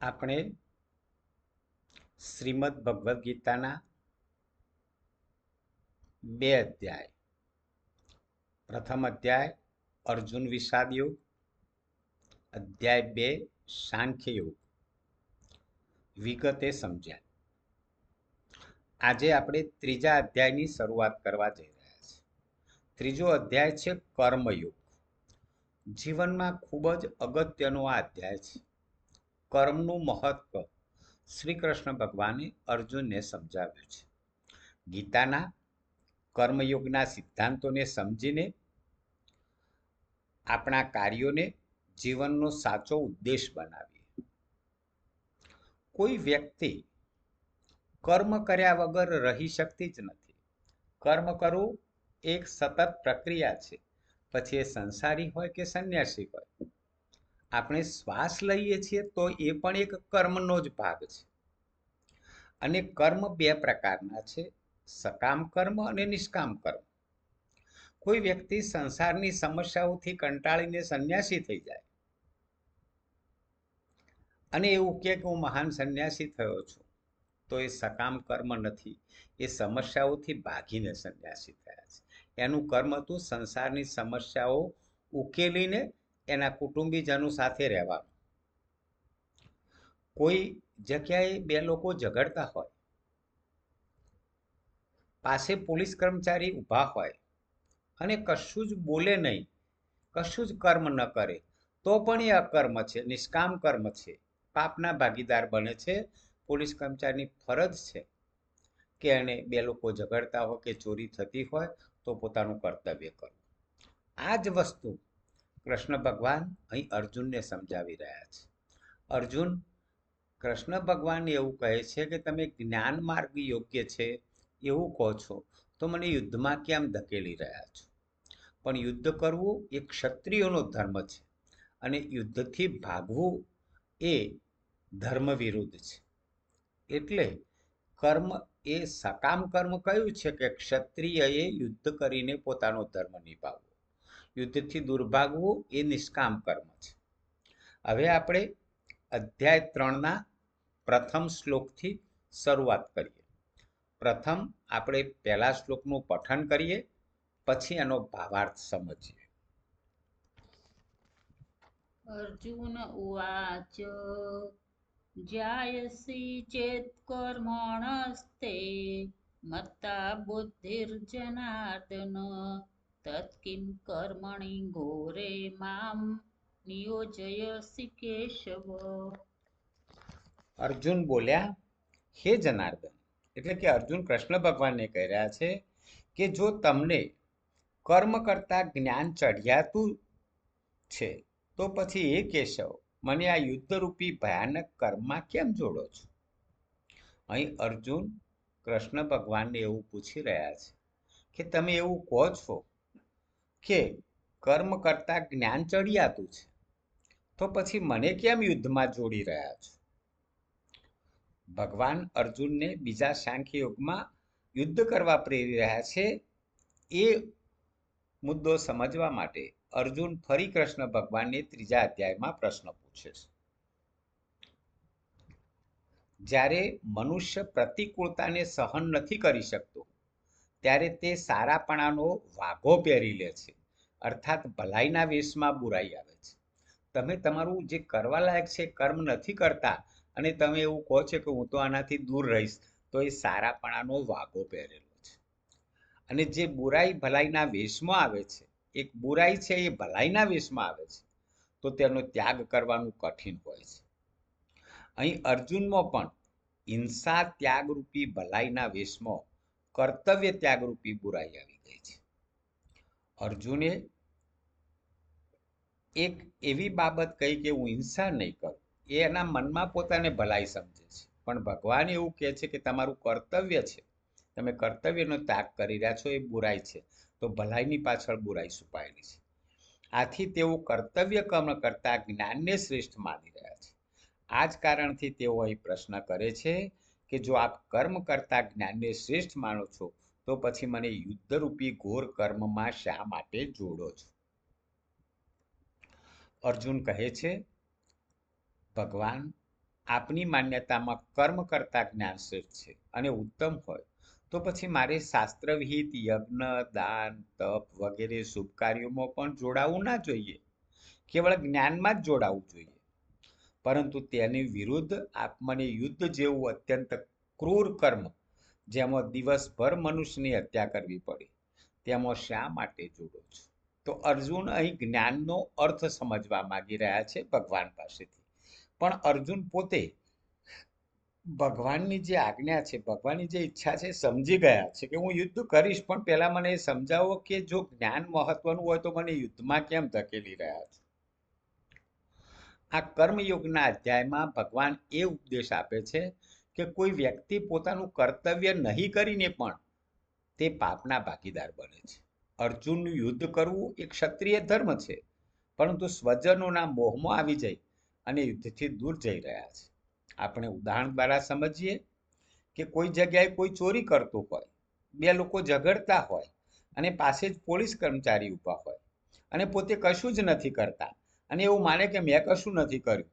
આપણે શ્રીમદ ભગવદ્ ગીતાના બે અધ્યાય. પ્રથમ અધ્યાય, અર્જુન વિષાદ યુગ. અધ્યાય બે, સાંખ્ય યુગ. વિગતે સમજ્યા. આજે આપણે ત્રીજા અધ્યાયની શરૂઆત કરવા જઈ રહ્યા છીએ. ત્રીજો અધ્યાય છે કર્મયુગ. જીવનમાં ખૂબ જ અગત્યનો આ અધ્યાય છે. કર્મનું મહત્વ શ્રી કૃષ્ણ ભગવાને અર્જુનને સમજાવ્યું છે. ગીતાના કર્મયોગના સિદ્ધાંતોને સમજીને આપણા કાર્યોને જીવનનો સાચો ઉદ્દેશ બનાવીએ. કોઈ વ્યક્તિ કર્મ કર્યા વગર રહી શકતી જ નથી. કર્મ કરવું એક સતત પ્રક્રિયા છે. પછી એ સંસારી હોય કે સંન્યાસી હોય. આપણે શ્વાસ લઈએ છીએ તો એ પણ એક કર્મનો જ ભાગ છે. અને કર્મ બે પ્રકારના છે, સકામ કર્મ અને નિષ્કામ કર્મ. કોઈ વ્યક્તિ સંસારની સમસ્યાઓથી કંટાળીને સંન્યાસી થઈ જાય. અને એવું કે હું મહાન સંન્યાસી થયો છું, તો એ સકામ કર્મ નથી, એ સમસ્યાઓથી ભાગીને સંન્યાસી થયા છે. એનું કર્મ હતું સંસારની સમસ્યાઓ ઉકેલીને એના કુટુંબીજનો સાથે રહેવાનું. કોઈ જગ્યાએ બે લોકો ઝઘડતા હોય, પાસે પોલીસ કર્મચારી ઊભા હોય અને કશું જ બોલે નહીં, કશું જ કર્મ ન કરે, તો પણ એ અકર્મ છે, નિષ્કામ કર્મ છે, પાપના ભાગીદાર બને છે, પોલીસ કર્મચારીની ફરજ છે કે એને બે લોકો ઝઘડતા હોય કે ચોરી થતી હોય તો પોતાનું કર્તવ્ય કરવું. આ જ વસ્તુ કૃષ્ણ ભગવાન અહીં અર્જુનને સમજાવી રહ્યા છે. અર્જુન, કૃષ્ણ ભગવાન એવું કહે છે કે તમે જ્ઞાન માર્ગ યોગ્ય છે એવું કહો છો, તો મને યુદ્ધમાં કેમ ધકેલી રહ્યા છો? પણ યુદ્ધ કરવું એ ક્ષત્રિયોનો ધર્મ છે અને યુદ્ધથી ભાગવું એ ધર્મ વિરુદ્ધ છે. એટલે કર્મ એ સકામ કર્મ કયું છે કે ક્ષત્રિયએ યુદ્ધ કરીને પોતાનો ધર્મ નિભાવવો? યુદ્ધથી દૂર ભાગવું એ નિષ્કામ કર્મ છે. હવે આપણે અધ્યાય ત્રણના પ્રથમ શ્લોકથી શરૂઆત કરીએ. પ્રથમ આપણે પહેલા શ્લોકનું પઠન કરીએ, પછી એનો ભાવાર્થ સમજીએ. અર્જુન ઉવાચ, જાયસી ચેત કર્મણસ્તે મત્તા બુદ્ધિર્જનાર્દન તત્કિં કર્મણિ ઘોરે મામ? નિયોજયસી કેશવ. અર્જુન બોલ્યા, હે જનાર્દન, એટલે કે અર્જુન કૃષ્ણ ભગવાનને કહી રહ્યા છે કે જો તમને કર્મ કરતા જ્ઞાન ચઢિયાતું છે, તો પછી એ કેશવ, મને આ યુદ્ધરૂપી ભયાનક કર્મમાં કેમ જોડો છો? અહીં અર્જુન કૃષ્ણ ભગવાનને એવું પૂછી રહ્યા છે કે તમે એવું કહો છો કે કર્મ કરતા જ્ઞાન ચડિયાતું છે? તો પછી મને કેમ યુદ્ધમાં જોડી રહ્યા છો? ભગવાન અર્જુનને બીજા સાંખ્ય યુગમાં યુદ્ધ કરવા પ્રેરી રહ્યા છે એ મુદ્દો સમજવા માટે અર્જુન ફરી કૃષ્ણ ભગવાનને ત્રીજા અધ્યાયમાં પ્રશ્ન પૂછે છે. જ્યારે મનુષ્ય પ્રતિકૂળતાને સહન નથી કરી શકતો, ત્યારે તે સારાપણાનો વાઘો પહેરી લે છે. અર્થાત ભલાઈના વેશમાં બુરાઈ આવે છે. તમે તમારું જે કરવા લાયક છે, કર્મ નથી કરતા અને તમે એવું કહો છો કે હું તો આનાથી દૂર રહીશ, તો એ સારાપણાનો વાઘો પહેરેલો છે. અને જે બુરાઈ ભલાઈના વેશમાં આવે છે, એક બુરાઈ છે એ ભલાઈના વેશમાં આવે છે, તો તેનો ત્યાગ કરવાનું કઠિન હોય છે. અહીં અર્જુનમાં પણ હિંસા ત્યાગરૂપી ભલાઈના વેશમાં, કર્તવ્ય ત્યાગરૂપી બુરાઈ આવી ગઈ છે. અર્જુને એક એવી બાબત કહી કે હું હિંસા નહીં કરું, એ એના મનમાં પોતાને ભલાઈ સમજે છે. પણ ભગવાન એવું કહે છે કે તમારું કર્તવ્ય છે. તમે કર્તવ્યનો ત્યાગ કરી રહ્યા છો એ બુરાઈ છે. તો ભલાઈની પાછળ બુરાઈ છુપાયેલી છે. આથી તેઓ કર્તવ્ય કર્મ કરતાં જ્ઞાનને શ્રેષ્ઠ માની રહ્યા છે. આ જ કારણથી તેઓ અહીં પ્રશ્ન કરે છે કે જો આપ કર્મ કરતા જ્ઞાનને શ્રેષ્ઠ માનો છો, તો પછી મને યુદ્ધરૂપી ઘોર કર્મમાં શા માટે જોડો છો? અર્જુન કહે છે, ભગવાન, આપની માન્યતામાં કર્મ કરતા જ્ઞાન શ્રેષ્ઠ છે અને ઉત્તમ હોય. તો પછી મારે શાસ્ત્રવિહિત યજ્ઞ, દાન, તપ વગેરે શુભ કાર્યોમાં પણ જોડાવું ના જોઈએ. કેવળ જ્ઞાનમાં જ જોડાવું જોઈએ. પરંતુ તેની વિરુદ્ધ આત્મને યુદ્ધ જેવું અત્યંત ક્રૂર કર્મ, જેમાં દિવસભર મનુષ્યની હત્યા કરવી પડી, તેમાં શા માટે જોડો છો? તો અર્જુન અહીં જ્ઞાનનો અર્થ સમજવા માંગી રહ્યા છે ભગવાન પાસેથી. પણ અર્જુન પોતે ભગવાનની જે આજ્ઞા છે, ભગવાનની જે ઈચ્છા છે, સમજી ગયા છે કે હું યુદ્ધ કરીશ, પણ પહેલાં મને એ સમજાવો કે જો જ્ઞાન મહત્વનું હોય તો મને યુદ્ધમાં કેમ ધકેલી રહ્યા છે? આ કર્મયોગના અધ્યાયમાં ભગવાન એ ઉપદેશ આપે છે કે કોઈ વ્યક્તિ પોતાનું કર્તવ્ય નહીં કરીને પણ તે પાપના ભાગીદાર બને છે. અર્જુનનું યુદ્ધ કરવું એ ક્ષત્રિય ધર્મ છે, પરંતુ સ્વજનોના મોહમાં આવી જઈ અને યુદ્ધથી દૂર જઈ રહ્યા છે. આપણે ઉદાહરણ દ્વારા સમજીએ કે કોઈ જગ્યાએ કોઈ ચોરી કરતું હોય, બે લોકો ઝઘડતા હોય અને પાસે જ પોલીસ કર્મચારી ઊભા હોય અને પોતે કશું જ નથી કરતા અને એવું માને કે મેં કશું નથી કર્યું,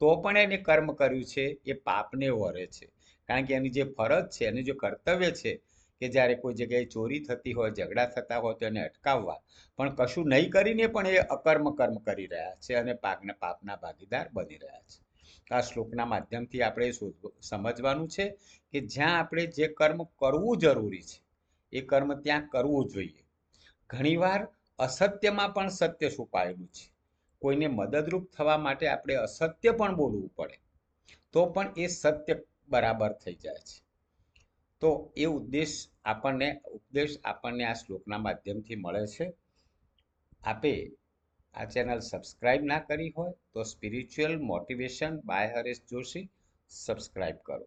તો પણ એને કર્મ કર્યું છે, એ પાપને વરે છે. કારણ કે એની જે ફરજ છે, એનું જે કર્તવ્ય છે કે જ્યારે કોઈ જગ્યાએ ચોરી થતી હોય, ઝઘડા થતા હોય તો એને અટકાવવા. પણ કશું નહીં કરીને પણ એ અકર્મ કર્મ કરી રહ્યા છે અને પાકને પાપના ભાગીદાર બની રહ્યા છે. આ શ્લોકના માધ્યમથી આપણે સમજવાનું છે કે જ્યાં આપણે જે કર્મ કરવું જરૂરી છે, એ કર્મ ત્યાં કરવું જોઈએ. ઘણીવાર અસત્યમાં પણ સત્ય છુપાયેલું છે. કોઈને મદદરૂપ થવા માટે આપણે અસત્ય પણ બોલવું પડે. તો પણ એ સત્ય બરાબર થઈ જાય છે. તો એ ઉદ્દેશ આપણને, ઉપદેશ આપણને આ શ્લોકના માધ્યમથી મળે છે. આપે આ ચેનલ સબસ્ક્રાઇબ ના કરી હોય તો spiritual motivation by Haresh Joshi. Subscribe કરો.